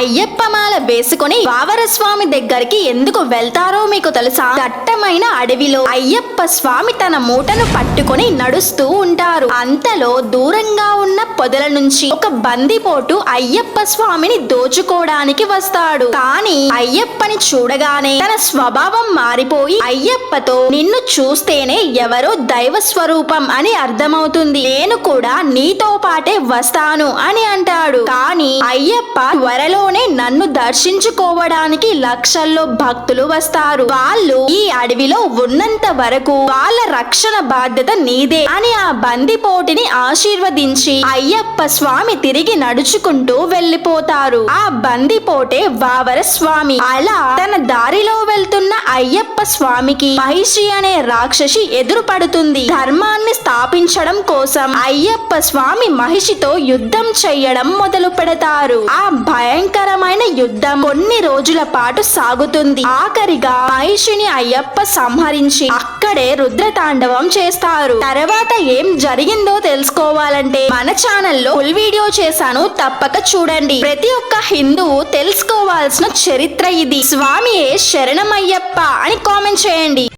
అయ్యప్పమాల వేసుకుని వావర స్వామి దగ్గరికి ఎందుకు వెళ్తారో మీకు తెలుసా? దట్టమైన అడవిలో అయ్యప్ప స్వామి తన మూటను పట్టుకొని నడుస్తూ ఉంటారు. అంతలో దూరంగా ఉన్న పొదల నుంచి ఒక బందిపోటు అయ్యప్ప స్వామిని దోచుకోవడానికి వస్తాడు. కానీ అయ్యప్పని చూడగానే తన స్వభావం మారిపోయి అయ్యప్పతో నిన్ను చూస్తేనే ఎవరో దైవ స్వరూపం అని అర్థమవుతుంది. నేను కూడా నీతో పాటే వస్తాను అని అంటాడు. కానీ అయ్యప్ప త్వరలోనే నన్ను దర్శించుకోవడానికి లక్షల్లో భక్తులు వస్తారు. వాళ్ళు ఈ అడవిలో ఉన్నంత వరకు వాళ్ళ రక్షణ బాధ్యత నీదే అని ఆ బందిపోటిని ఆశీర్వదించి అయ్యప్ప స్వామి తిరిగి నడుచుకుంటూ వెళ్ళిపోతారు. ఆ బందిపోటే వావర స్వామి. అలా తన దారిలో వెళ్తున్న అయ్యప్ప స్వామికి మహిషి అనే రాక్షసి ఎదురుపడుతుంది. ధర్మాన్ని స్థాపించడం కోసం అయ్యప్ప స్వామి మహిషితో యుద్ధం చెయ్యడం మొదలు పడతారు ఆ భయంకరమైన యుద్ధం కొన్ని రోజుల పాటు సాగుతుంది. ఆఖరిగా మహిషిని అయ్యప్ప సంహరించి అక్కడే రుద్రతాండవం చేస్తారు. తర్వాత ఏం జరిగిందో తెలుసుకోవాలంటే మన ఛానల్లో ఫుల్ వీడియో చేశాను తప్పక చూడండి. ప్రతి ఒక్క హిందువు తెలుసుకోవాల్సిన చరిత్ర ఇది. స్వామియే శరణమయ్యప్ప అని కామెంట్ చేయండి.